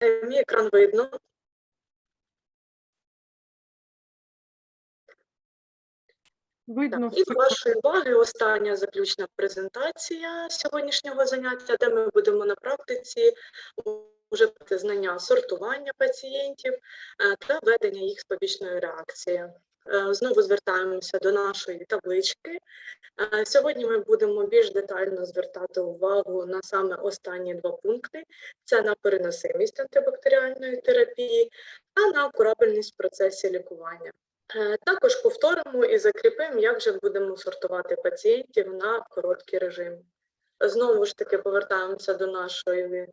Мій екран видно. Видно І до вашої уваги остання заключна презентація сьогоднішнього заняття, де ми будемо на практиці вже знання сортування пацієнтів е, та ведення їх з побічною реакцією. Е, Знову звертаємося до нашої таблички. Е, Сьогодні ми будемо більш детально звертати увагу на саме останні два пункти: це на переносимість антибактеріальної терапії та на курабельність в процесі лікування. Е, Також повторимо і закріпимо, як же будемо сортувати пацієнтів на короткий режим. Знову ж таки повертаємося до нашої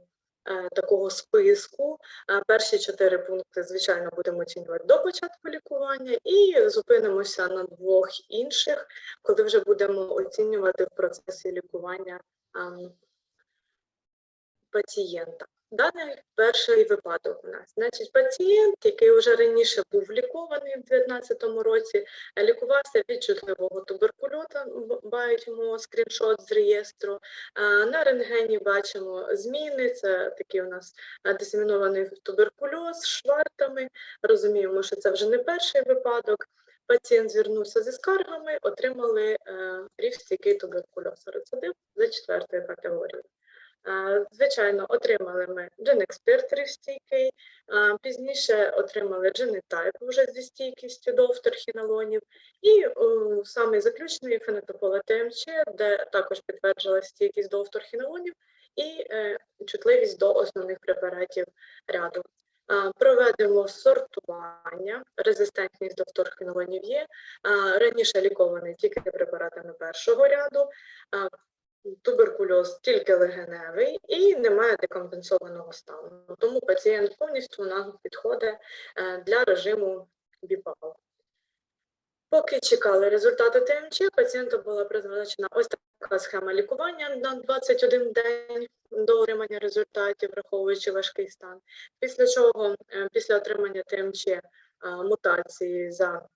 такого списку. Е, перші чотири пункти, звичайно, будемо оцінювати до початку лікування, і зупинимося на двох інших, коли вже будемо оцінювати в процесі лікування ем, пацієнта. Даний перший випадок у нас. Значить, пацієнт, який вже раніше був лікований в 2019 році, лікувався від чутливого туберкульоза, б- бачимо скріншот з реєстру. На рентгені бачимо зміни, це такий у нас дисемінований туберкульоз з швартами. Розуміємо, що це вже не перший випадок. Пацієнт звернувся зі скаргами, отримали е, рівстійкий туберкульоз, рецидив за четвертою категорією. Звичайно, отримали ми рівстійкий, е, пізніше отримали Genotype вже зі стійкістю до фторхінолонів, і саме заключний фенотопола ТМЧ, де також підтверджилася стійкість до фторхінолонів і е, чутливість до основних препаратів ряду. Проведемо сортування, резистентність до фторхінолонів є. Раніше лікований тільки препаратами першого ряду, туберкульоз тільки легеневий і немає декомпенсованого стану. Тому пацієнт повністю нам підходить е, для режиму БІПАЛ. Поки чекали результати ТМЧ, пацієнту була призначена ось така схема лікування на 21 день до отримання результатів, враховуючи важкий стан. Після чого, е, після отримання ТМЧ е, мутації за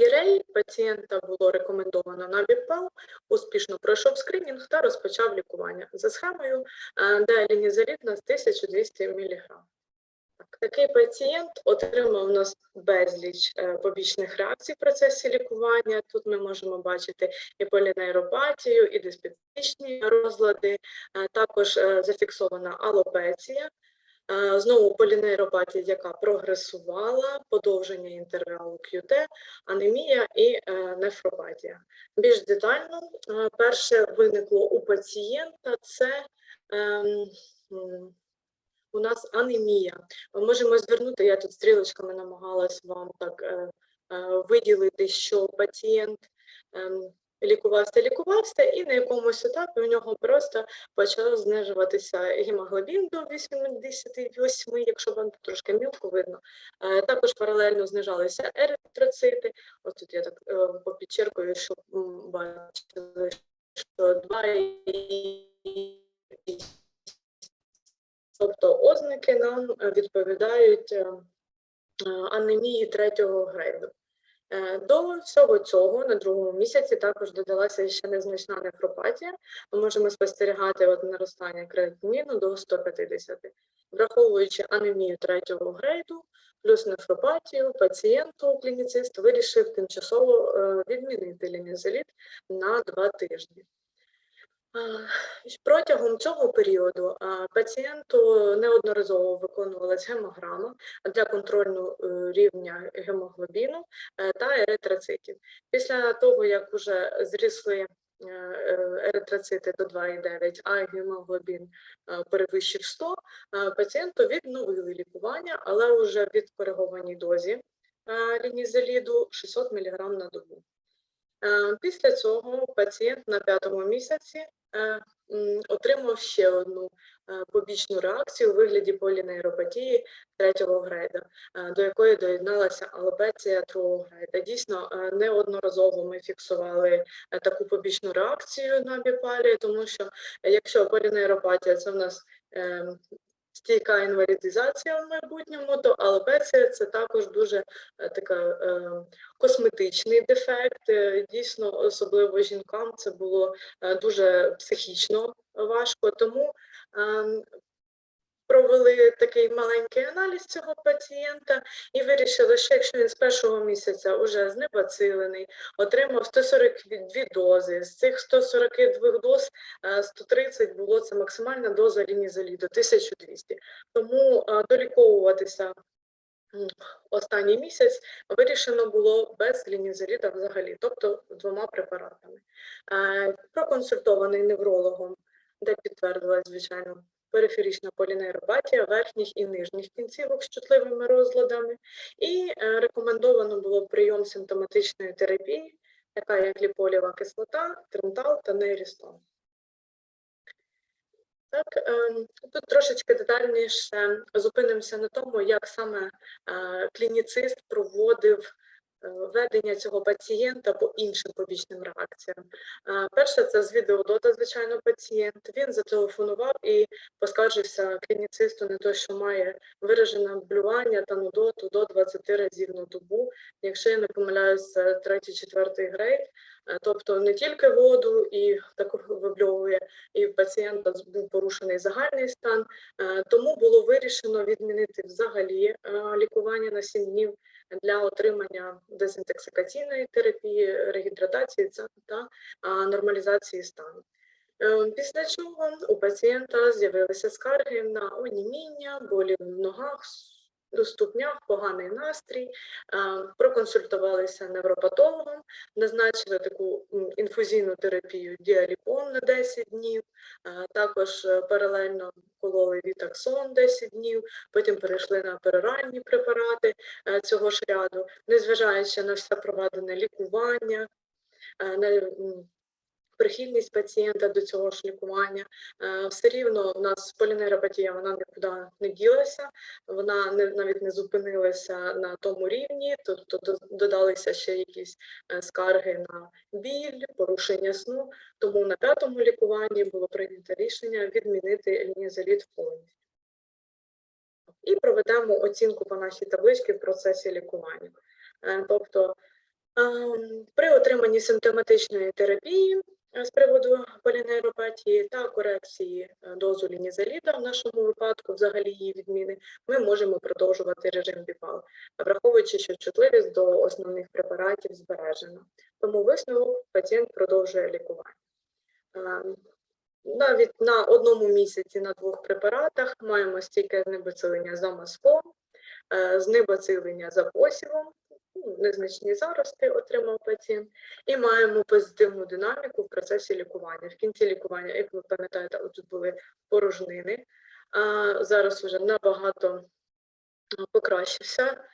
Гірей, пацієнта було рекомендовано на БІПАЛ, успішно пройшов скринінг та розпочав лікування за схемою, е, де лінізоліт на 1200 мг. Так, такий пацієнт отримав у нас безліч е, побічних реакцій в процесі лікування. Тут ми можемо бачити і полінейропатію, і диспепсичні розлади, е, також е, зафіксована алопеція. Е, Знову полінейропатія, яка прогресувала, подовження інтервалу QT, анемія і е, нефропатія. Більш детально, е, перше виникло у пацієнта це ем, у нас анемія. Ми можемо звернути, я тут стрілочками намагалась вам так виділити, що пацієнт ем, лікувався, лікувався, і на якомусь етапі у нього просто почав знижуватися гемоглобін до 88, якщо вам трошки мілко видно. Е, Також паралельно знижалися еритроцити. Ось тут я так е, попідчеркую, щоб бачили, що 2 Тобто ознаки нам відповідають е, анемії третього грейду. Е, До всього цього на другому місяці також додалася ще незначна нефропатія. Ми можемо спостерігати от наростання креатиніну до 150. Враховуючи анемію третього грейду, плюс нефропатію, пацієнту клініцист вирішив тимчасово е, відмінити лінізоліт на два тижні. Протягом цього періоду пацієнту неодноразово виконувалась гемограма для контролю е, рівня гемоглобіну е, та еритроцитів. Після того, як вже зрісли е, еритроцити до 2,9, а гемоглобін перевищив 100, е, пацієнту відновили лікування, але вже в відкоригованій дозі лінізоліду 600 мг на добу. Е, Після цього пацієнт на п'ятому місяці е, отримав ще одну е, побічну реакцію у вигляді полінейропатії третього грейда, до якої доєдналася алопеція другого грейда. Дійсно, неодноразово ми фіксували таку побічну реакцію на біпалії, тому що якщо полінейропатія це в нас е, стійка інвалідизація в майбутньому, то алопеція це також дуже е, така е, косметичний дефект. Е, Дійсно, особливо жінкам це було дуже психічно важко. Тому ем, провели такий маленький аналіз цього пацієнта і вирішили, що якщо він з першого місяця вже знебацилений, отримав 142 дози, з цих 142 доз е, 130 було це максимальна доза лінізоліду, 1200. Тому е, доліковуватися останній місяць вирішено було без лінізоліда взагалі, тобто двома препаратами. Е, Проконсультований неврологом, де підтвердилась, звичайно, периферична полінейропатія верхніх і нижніх кінцівок з чутливими розладами, і е, рекомендовано було прийом симптоматичної терапії, яка є гліполєва кислота, трентал та нейрістон. Так, ем, тут трошечки детальніше зупинимося на тому, як саме е, клініцист проводив ведення цього пацієнта по іншим побічним реакціям. Е, Перше, це з відеодота, звичайно, пацієнт. Він зателефонував і поскаржився клініцисту на те, що має виражене блювання та нудоту до 20 разів на добу. Якщо я не помиляюсь, це третій-четвертий грейд. Е, Тобто не тільки воду і так вибльовує, і в пацієнта був порушений загальний стан. Е, Тому було вирішено відмінити взагалі е, лікування на 7 днів для отримання дезінтоксикаційної терапії, регідратації та нормалізації стану. Е, Після чого у пацієнта з'явилися скарги на оніміння, болі в ногах, ступнях, поганий настрій. Е, Проконсультувалися невропатологом, назначили таку інфузійну терапію діаліпон на 10 днів, е, також е, паралельно кололи вітаксон 10 днів, потім перейшли на пероральні препарати цього ж ряду, незважаючи на все проведене лікування, на прихильність пацієнта до цього ж лікування. е, Все рівно у нас полінейропатія вона нікуди не ділася, вона не, навіть не зупинилася на тому рівні, тобто додалися ще якісь е, скарги на біль, порушення сну. Тому на п'ятому лікуванні було прийнято рішення відмінити лінізоліт повністю. І проведемо оцінку по нашій табличці в процесі лікування. Е, Тобто ем, при отриманні симптоматичної терапії з приводу полінейропатії та корекції е, дозу лінізоліда, в нашому випадку взагалі її відміни, ми можемо продовжувати режим БІПАЛ, враховуючи, що чутливість до основних препаратів збережена. Тому висновок пацієнт продовжує лікування. Ем, Навіть на одному місяці на двох препаратах маємо стійке знебацилення за мазком, е, знебацилення за посівом, незначні зарости отримав пацієнт, і маємо позитивну динаміку в процесі лікування. В кінці лікування, як ви пам'ятаєте, тут були порожнини. Зараз вже набагато покращився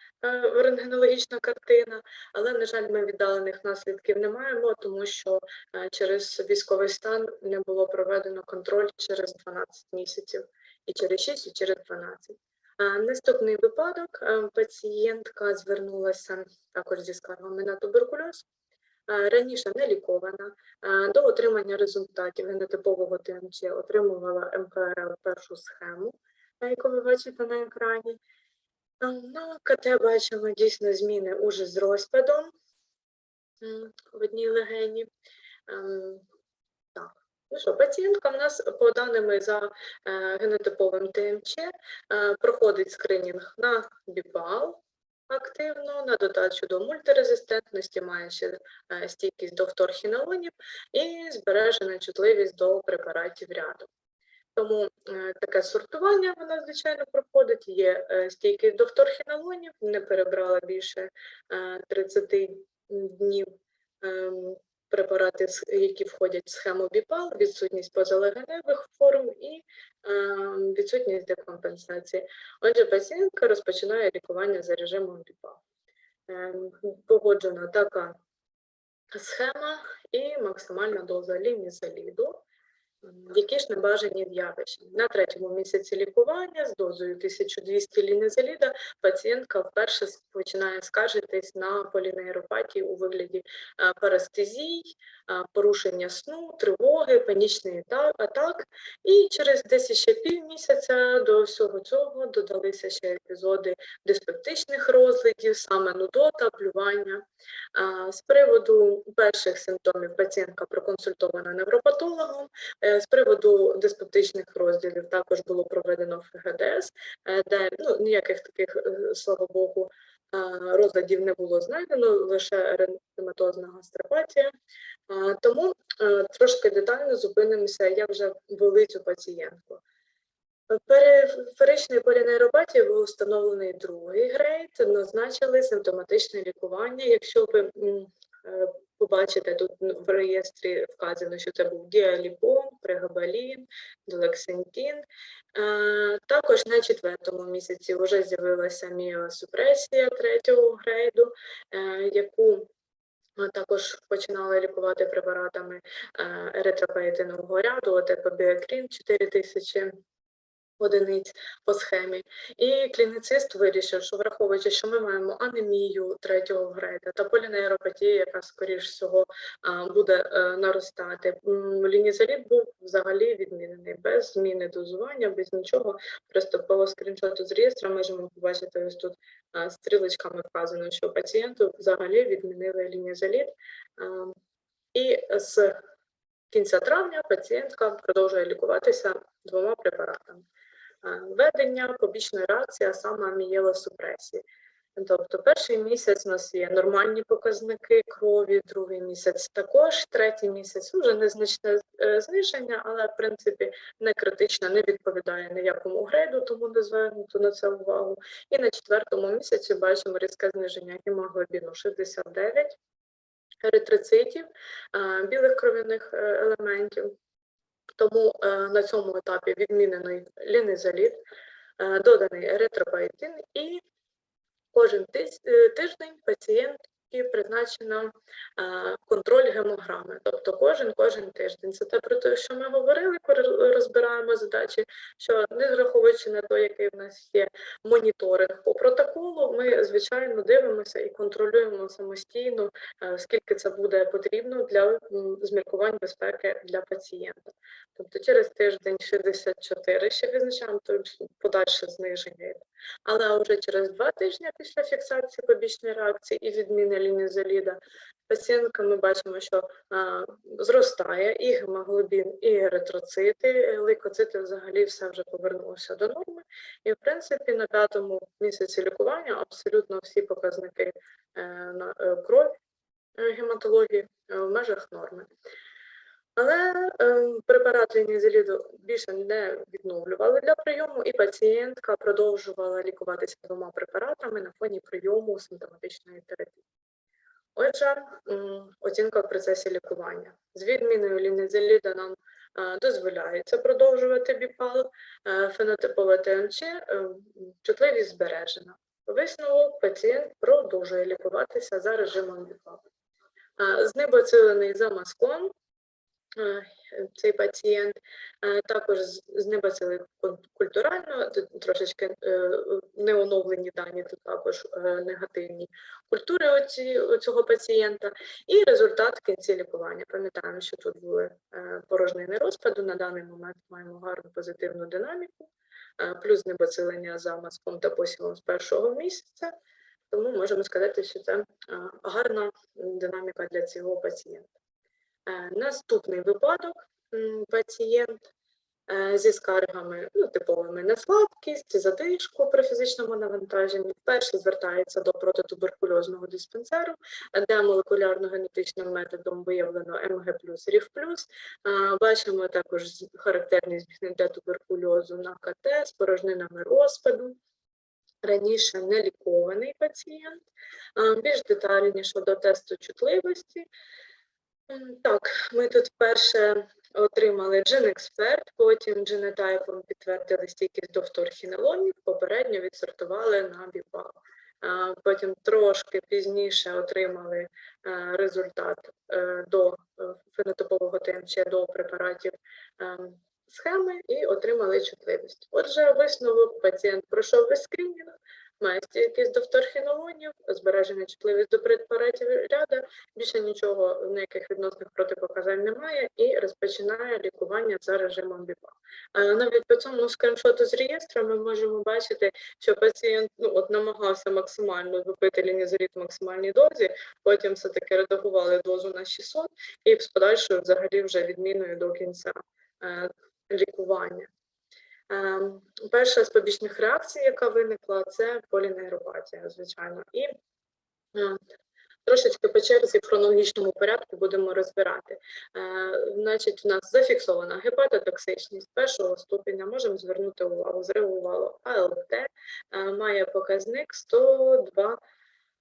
рентгенологічна картина, але, на жаль, ми віддалених наслідків не маємо, тому що через військовий стан не було проведено контроль через 12 місяців, і через 6, і через 12. Наступний випадок. Пацієнтка звернулася також зі скаргами на туберкульоз. Раніше не лікована. До отримання результатів генотипового ТМЧ отримувала МПРЛ першу схему, яку ви бачите на екрані. На КТ бачимо дійсно зміни уже з розпадом в одній легені. Ну що, пацієнтка в нас по даними за е, генотиповим ТМЧ е, проходить скринінг на БІПАЛ активно, на додачу до мультирезистентності, має ще е, стійкість до фторхінолонів і збережена чутливість до препаратів ряду. Тому таке сортування вона, звичайно, проходить. Є стійкість до фторхінолонів, не перебрала більше е, 30 днів ем, препарати, які входять в схему БІПАЛ, відсутність позалегеневих форм і е, відсутність декомпенсації. Отже, пацієнтка розпочинає лікування за режимом БІПАЛ. Е, Погоджена така схема і максимальна доза лімізоліду. Які ж небажані явища? На третьому місяці лікування з дозою 1200 лінезоліда пацієнтка вперше починає скаржитись на полінейропатію у вигляді е, парестезій, е, порушення сну, тривоги, панічний атак. І через десь ще півмісяця до всього цього додалися ще епізоди диспептичних розладів, саме нудота, плювання. З приводу перших симптомів пацієнтка проконсультована невропатологом, е, Е, З приводу диспептичних розділів також було проведено ФГДС, е, де ну, ніяких таких, е, слава Богу, е, розладів не було знайдено, лише еренематозна гастропатія. Е, Тому е, трошки детально зупинимося, як вже ввели цю пацієнтку. Периферичної полінейропатії був встановлений другий грейд, назначили симптоматичне лікування. Якщо ви м, е, побачите тут в реєстрі вказано, що це був діаліпом, прегабалін, долексентін. Е, Також на четвертому місяці вже з'явилася міосупресія третього грейду, е, яку також починали лікувати препаратами е, еритропоетинового ряду, отепобіакрін 4000 одиниць по схемі. І клініцист вирішив, що враховуючи, що ми маємо анемію третього грейда та полінейропатію, яка, скоріш всього, буде е, наростати. м, Лінізоліт був взагалі відмінений без зміни дозування, без нічого. Просто по скріншоту з реєстра можемо побачити ось тут стрілочками вказано, що пацієнту взагалі відмінили лінізоліт. І з кінця травня пацієнтка продовжує лікуватися двома препаратами. Е, Введення, побічна реакція, а саме амієлосупресії. Тобто перший місяць у нас є нормальні показники крові, другий місяць також, третій місяць вже незначне е, зниження, але в принципі не критично, не відповідає ніякому грейду, тому не звернуто на це увагу. І на четвертому місяці бачимо різке зниження гемоглобіну 69, еритроцитів, е, білих кров'яних е, елементів. Тому е, на цьому етапі відмінений лінизоліт, е, доданий еритропоетин і кожен е, тиждень пацієнтки призначено е, контроль гемограми, тобто кожен кожен тиждень. Це те про те, що ми говорили, коли розбираємо задачі, що не враховуючи на те, який в нас є моніторинг по протоколу, ми звичайно дивимося і контролюємо самостійно, е, скільки це буде потрібно для зміркувань безпеки для пацієнта. Тобто через тиждень 64 ще визначаємо то подальше зниження. Але вже через два тижні після фіксації побічної реакції і відміни лінізоліда пацієнтка ми бачимо, що а, зростає і гемоглобін, і еритроцити, лейкоцити взагалі все вже повернулося до норми. І в принципі на п'ятому місяці лікування абсолютно всі показники е, на е, кров е, гематології е, в межах норми. Але е, препарат лінізоліду більше не відновлювали для прийому, і пацієнтка продовжувала лікуватися двома препаратами на фоні прийому симптоматичної терапії. Отже, оцінка в процесі лікування. З відміною лінізоліда нам е, дозволяється продовжувати біпал, е, фенотипове ТМЧ, е, чутливість збережена. Висновок пацієнт продовжує лікуватися за режимом біпал. Знебоцилений замаскон цей пацієнт також знебацили культурально, трошечки е, не оновлені дані, тут також е, негативні культури цього пацієнта, і результат в кінці лікування. Пам'ятаємо, що тут були е, порожнини розпаду. На даний момент маємо гарну позитивну динаміку, плюс знебацилення замазком та посілом з першого місяця. Тому можемо сказати, що це гарна динаміка для цього пацієнта. Е, Наступний випадок пацієнт е, зі скаргами ну, типовими на слабкість, задишку при фізичному навантаженні. Вперше звертається до протитуберкульозного диспансеру, де молекулярно-генетичним методом виявлено МГ плюс РІФ. Е, Бачимо також характерні зміни для туберкульозу на КТ з порожнинами розпаду. Раніше не лікований пацієнт. Більш детальніше до тесту чутливості. М, Так, ми тут вперше отримали джин-експерт, потім джинетайпом підтвердили стійкість до вторхінелонів, попередньо відсортували на біпал. Потім трошки пізніше отримали е, результат е, до е, фенотипового ТМЧ до препаратів ем, схеми і отримали чутливість. Отже, висновок пацієнт пройшов весь скринінг, має стійкість до вторхінолонів, збережена чутливість до препаратів ряда, більше нічого, ніяких відносних протипоказань немає, і розпочинає лікування за режимом БІПА. Е, Навіть по цьому скріншоту з реєстру ми можемо бачити, що пацієнт ну, от, намагався максимально випити лінізоліт в максимальній дозі, потім все-таки редагували дозу на 600 і з подальшою взагалі вже відміною до кінця е, лікування. Е, Перша з побічних реакцій, яка виникла, це полінейропатія, звичайно. І е, трошечки по черзі в хронологічному порядку будемо розбирати. Е, Значить, у нас зафіксована гепатотоксичність першого ступеня. Можемо звернути увагу, зреагувало АЛТ, е, має показник 102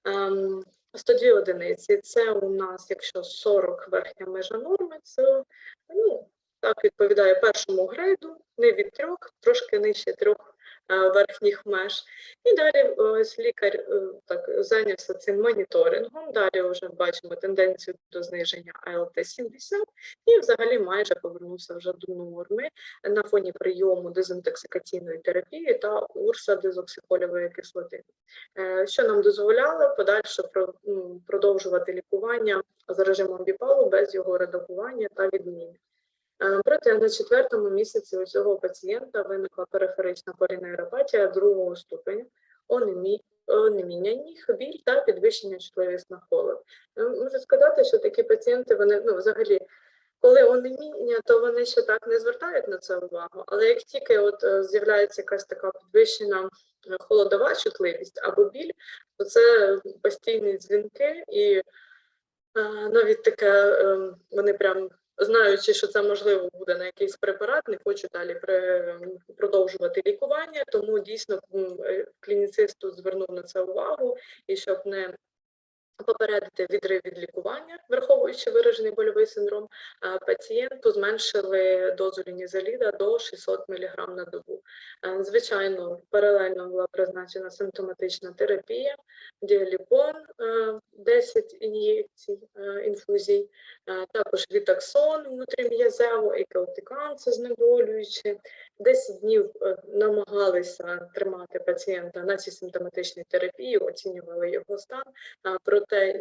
ем, 102 одиниці. Це у нас, якщо 40 верхня межа норми, це ну, так відповідає першому грейду, не від трьох, трошки нижче трьох е, верхніх меж. І далі ось лікар е, так зайнявся цим моніторингом. Далі вже бачимо тенденцію до зниження АЛТ-70 і взагалі майже повернувся вже до норми на фоні прийому дезінтоксикаційної терапії та урса дезоксихолівої кислоти. Е, що нам дозволяло подальше продовжувати лікування за режимом біпалу без його редагування та відміни. Е, Проте на четвертому місяці у цього пацієнта виникла периферична полінейропатія другого ступеня, онемі- онеміння ніг, біль та підвищення чутливість на холод. Е, Можу сказати, що такі пацієнти, вони ну, взагалі, коли онеміння, то вони ще так не звертають на це увагу. Але як тільки от е, з'являється якась така підвищена холодова чутливість або біль, то це постійні дзвінки і навіть таке е, вони прям знаючи, що це можливо буде на якийсь препарат, не хочу далі продовжувати лікування, тому дійсно е, клініцист тут звернув на це увагу. І щоб не попередити відрив від лікування, враховуючи виражений больовий синдром, пацієнту зменшили дозу лінізаліда до 600 мг на добу. Звичайно, паралельно була призначена симптоматична терапія, діаліпон е, 10 ін'єкцій інфузій, також вітаксон внутрім'язево, екеотикан, це знеболюючи. 10 днів е, намагалися тримати пацієнта на цій симптоматичній терапії, оцінювали його стан, проте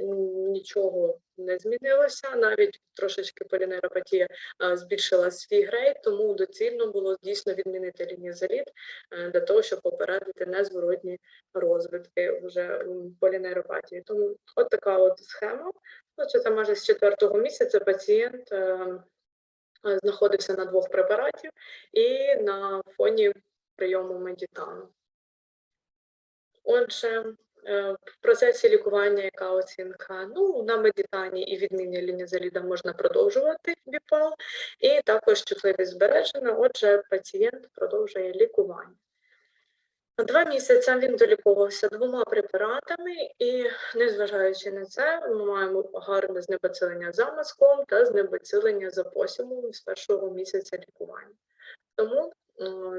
нічого не змінилося. Навіть трошечки полінейропатія збільшила свій грейд, тому доцільно було дійсно відмінити лінізаліт е, для того, щоб попередити незворотні розвитки вже полінейропатії. Тому от така от схема. Ну, це майже з четвертого місяця пацієнт. е, е, знаходився на двох препаратів і на фоні прийому медітану. Отже, в процесі лікування яка оцінка? Ну, на медітані і відміні лінізаліда можна продовжувати біпал, і також чутливість збережена, отже, пацієнт продовжує лікування. Два місяці він доліковувався двома препаратами, і незважаючи на це, ми маємо гарне знебацилення замазком та знебацилення за посівом з першого місяця лікування. Тому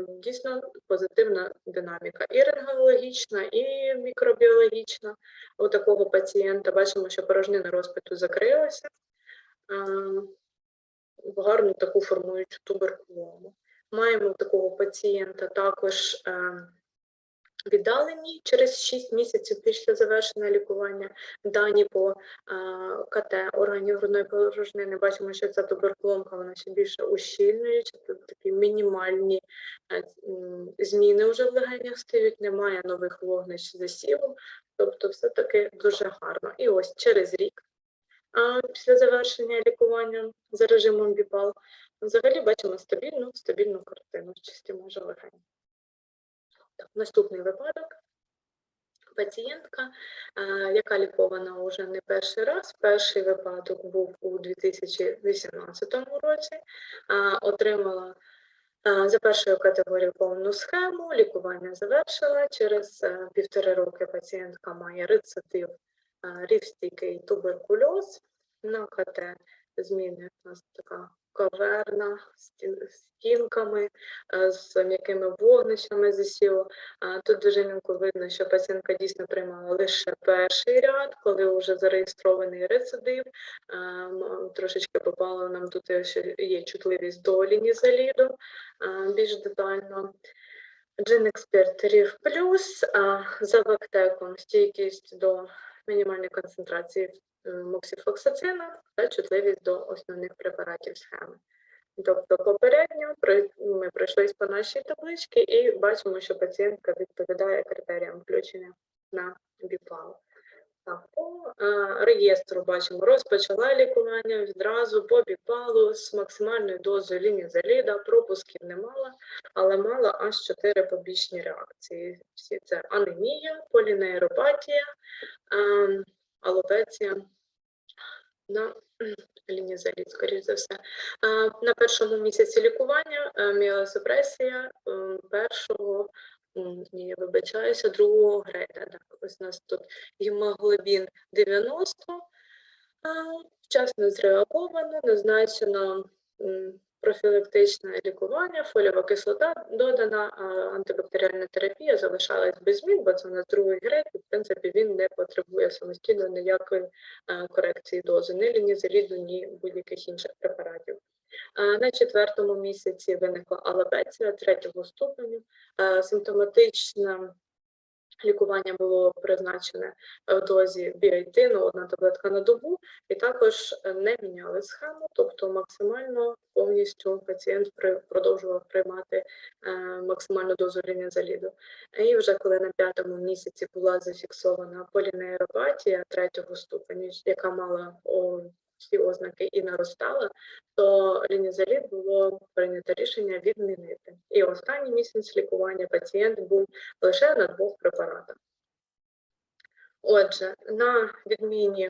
дійсно позитивна динаміка і рентгенологічна, і мікробіологічна у такого пацієнта. Бачимо, що порожнина розпиту закрилася ем, в гарну таку формуючу туберкулому. Маємо такого пацієнта також ем, віддалені через 6 місяців після завершення лікування дані по а, КТ органів грудної порожнини. Бачимо, що ця туберкуломка вона ще більше ущільнюється, тут такі мінімальні е, зміни вже в легенях стають, немає нових вогнищ засіву, тобто все-таки дуже гарно. І ось через рік а, після завершення лікування за режимом БІПАЛ взагалі бачимо стабільну, стабільну картину в чисті межі легень. Наступний випадок. Пацієнтка, яка лікована вже не перший раз. Перший випадок був у 2018 році. Отримала за першою категорією повну схему, лікування завершила. Через е, півтори роки пацієнтка має рецидив рівстійкий туберкульоз. На КТ зміни у нас така каверна з стінками, е, з м'якими вогнищами засіло. Тут дуже мілко видно, що пацієнтка дійсно приймала лише перший ряд, коли вже зареєстрований рецидив. Трошечки попало нам тут, е, що є чутливість до лінізаліду а, більш детально. Джин-експерт Рів Плюс за бактеком стійкість до мінімальної концентрації е, моксифлоксацина та чутливість до основних препаратів схеми. Тобто попередньо ми пройшлись по нашій табличці і бачимо, що пацієнтка відповідає критеріям включення на БІПАЛ. Так, по реєстру бачимо, розпочала лікування відразу по біпалу з максимальною дозою лінізаліда, пропусків не мала, але мала аж чотири побічні реакції. Всі це анемія, полінейропатія, ем, алопеція на лінізалід, скоріш за все. На першому місяці лікування е, міелосупресія е, першого, ні, я вибачаюся, другого грейда. Так, ось у нас тут гемоглобін 90, вчасно зреаговано, назначено профілактичне лікування, фоліова кислота додана, а антибактеріальна терапія залишалась без змін, бо це у нас другий грейд, і в принципі він не потребує самостійно ніякої корекції дози, ні лінізаліду, ні будь-яких інших препаратів. На четвертому місяці виникла алопеція третього ступеню. Симптоматичне лікування було призначене в дозі біайтину, одна таблетка на добу, і також е, не міняли схему, тобто максимально повністю пацієнт продовжував приймати е, максимальну дозу лінізаліду. І вже коли на п'ятому місяці була зафіксована полінейропатія третього ступеню, яка мала всі ознаки і наростала, то лінізаліт було прийнято рішення відмінити. І останній місяць лікування пацієнт був лише на двох препаратах. Отже, на відміні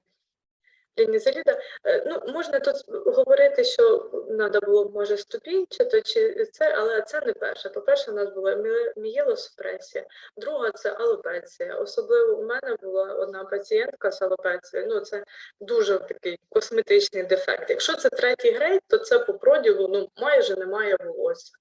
лінізаліда, е, ну можна тут говорити, що треба було може ступінчато чи це, але це не перше. По-перше, у нас була мі- мієлосупресія, друга це алопеція. Особливо у мене була одна пацієнтка з алопецією. Ну це дуже такий косметичний дефект. Якщо це третій грейд, то це по проділу ну майже немає волосся.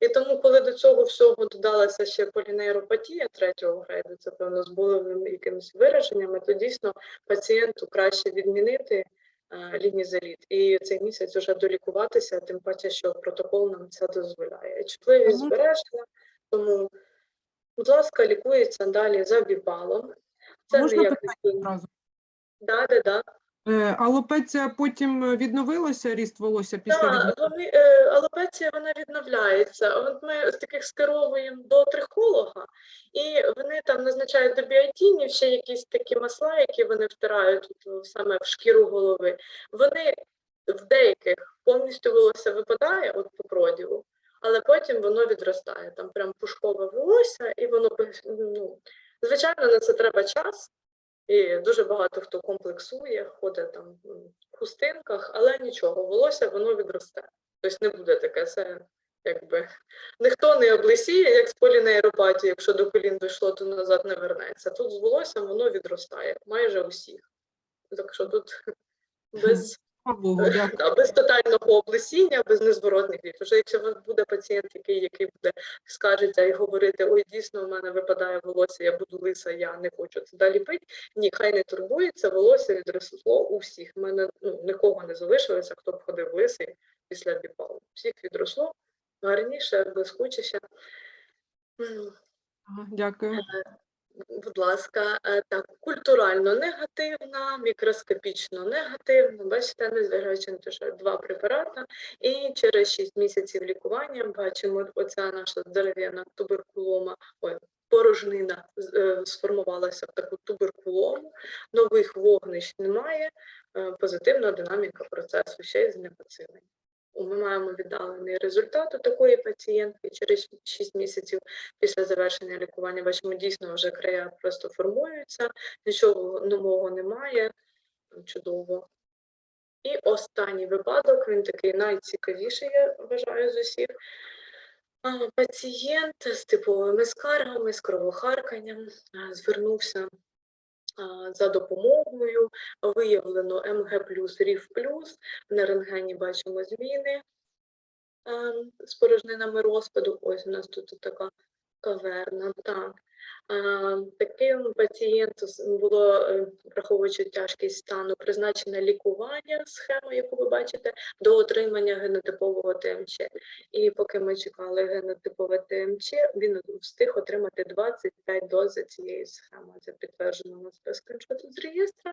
І тому, коли до цього всього додалася ще полінейропатія третього грейду, це певно з болевими якимись вираженнями, то дійсно пацієнту краще відмінити е, лінізаліт і цей місяць вже долікуватися, тим паче, що протокол нам це дозволяє. Чутливість Мгм. збережена, тому, будь ласка, лікується далі за бібалом. Це Можна не якось... питання одразу? Да, да, да. Е, Алопеція потім відновилася, ріст волосся після вони, е, алопеція вона відновляється. От ми з таких скеровуємо до трихолога, і вони там назначають до біотінів ще якісь такі масла, які вони втирають от, саме в шкіру голови. Вони в деяких повністю волосся випадає от по проділу, але потім воно відростає. Там прям пушкове волосся, і воно ну, звичайно на це треба час. І дуже багато хто комплексує, ходить там в хустинках, але нічого, волосся воно відросте. Тобто не буде таке, це якби ніхто не облисіє, як з полінейропатії, якщо до колін дійшло, то назад не вернеться. Тут з волоссям воно відростає, майже усіх. Так що тут без Богу, дякую. Без тотального облесіння, без незворотних дій. Вже якщо у вас буде пацієнт, який, який буде скаржиться і говорити, ой, дійсно, у мене випадає волосся, я буду лиса, я не хочу це далі пити. Ні, хай не турбується, волосся відросло у всіх. У мене ну, нікого не залишилося, хто б ходив лисий після біпалу. Всіх відросло гарніше, блискучіше. Дякую. Будь ласка, е, так, культурально негативна, мікроскопічно негативна. Бачите, незважаючи на те, що два препарати, і через 6 місяців лікування бачимо, оця наша здоров'яна туберкулома, ой, порожнина е, сформувалася в таку туберкулому, нових вогнищ немає, е, позитивна динаміка процесу ще й знепоцілення. Ми маємо віддалений результат у такої пацієнтки через 6 місяців після завершення лікування бачимо, дійсно вже края просто формуються, нічого нового немає. Чудово. І останній випадок, він такий найцікавіший, я вважаю, з усіх. Пацієнт з типовими скаргами, з кровохарканням звернувся за допомогою. Виявлено МГ плюс, плюс. На рентгені бачимо зміни ем, з порожнинами розпаду. Ось у нас тут така каверна. Так. Таким пацієнту було, е, враховуючи тяжкість стану, призначене лікування, схема, яку ви бачите, до отримання генотипового ТМЧ. І поки ми чекали генотипове ТМЧ, він встиг отримати 25 доз цієї схеми. Це підтверджено на скріншоту з реєстра.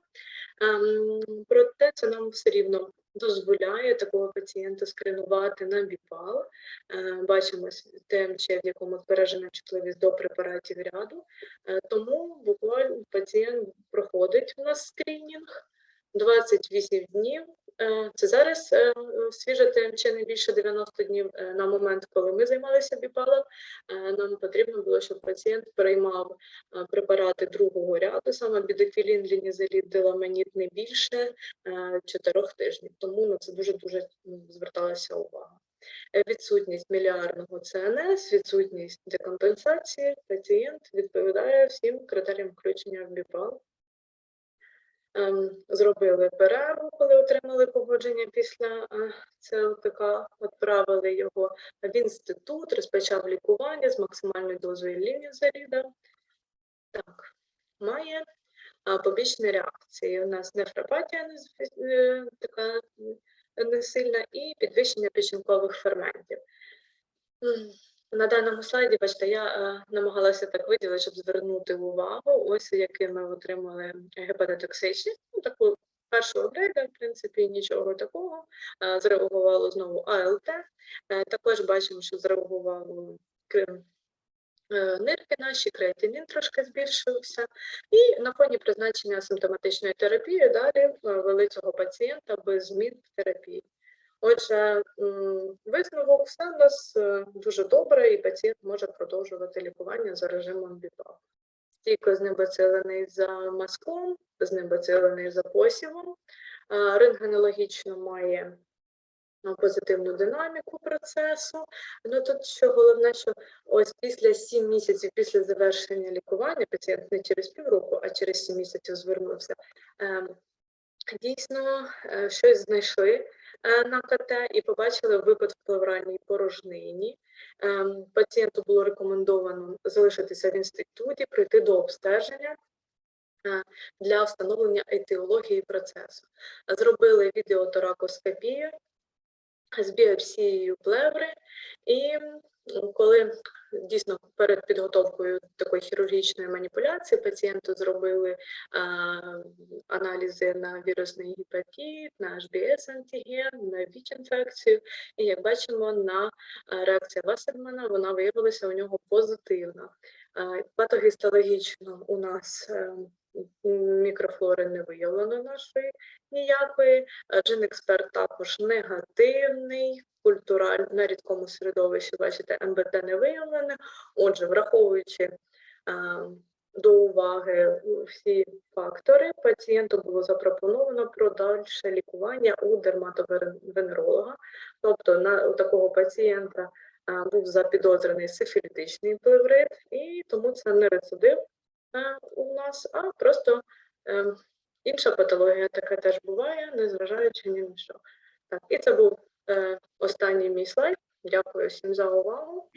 Ем, Проте це нам все рівно дозволяє такого пацієнта скринувати на біпал. Е, Бачимо ТМЧ, в якому збережена чутливість до препаратів ряду. Е, Тому буквально пацієнт проходить у нас скринінг 28 днів. Е, Це зараз е, свіже ТМЧ не більше 90 днів е, на момент, коли ми займалися біпалом. Нам потрібно було, щоб пацієнт приймав препарати другого ряду, саме бідофілін, лінізеліт, деламеніт не більше е, чотирьох тижнів. Тому на це дуже дуже зверталася увага. Відсутність міліарного ЦНС, відсутність декомпенсації. Пацієнт відповідає всім критеріям включення в БІПАЛ. Ем, Зробили перерву, коли отримали погодження після е, ЦЛКК, відправили його в інститут, розпочав лікування з максимальною дозою лінізаліда. Так, має побічні реакції. У нас нефропатія не е, така несильна і підвищення печінкових ферментів. На даному слайді, бачите, я е, намагалася так виділити, щоб звернути увагу, ось які ми отримали гепатотоксичність, ну, таку першого грейда, в принципі, нічого такого. Е, Зреагувало знову АЛТ. Е, Також бачимо, що зреагувало крем е, нирки наші, креатинін трошки збільшився. І на фоні призначення симптоматичної терапії далі е, вели цього пацієнта без змін в терапії. Отже, висновок все у нас е, дуже добре, і пацієнт може продовжувати лікування за режимом БІПАП. Стійко знебоцилений за мазком, знебоцилений за посівом, е, рентгенологічно має ну, позитивну динаміку процесу. Ну тут що головне, що ось після 7 місяців після завершення лікування пацієнт не через півроку, а через 7 місяців звернувся. ем, Дійсно, е, щось знайшли е, на КТ і побачили випад в плевральній порожнині. Ем, Пацієнту було рекомендовано залишитися в інституті, прийти до обстеження е, для встановлення етіології процесу. Зробили відеоторакоскопію з біопсією плеври, і коли дійсно перед підготовкою такої хірургічної маніпуляції пацієнту зробили а, аналізи на вірусний гепатит, на HBS-антиген, на ВІЧ-інфекцію, і як бачимо, на реакція Вассермана вона виявилася у нього позитивна. Патогістологічно у нас е, мікрофлори не виявлено нашої ніякої. Джин-експерт також негативний, культураль на рідкому середовищі, бачите, МБТ не виявлене. Отже, враховуючи а, до уваги всі фактори, пацієнту було запропоновано про дальше лікування у дерматовенеролога. Тобто на у такого пацієнта був запідозрений сифілітичний плеврит, і тому це не рецидив у нас, а просто ем, Інша патологія така теж буває, незважаючи ні на що. Так, і це був е, останній мій слайд. Дякую всім за увагу.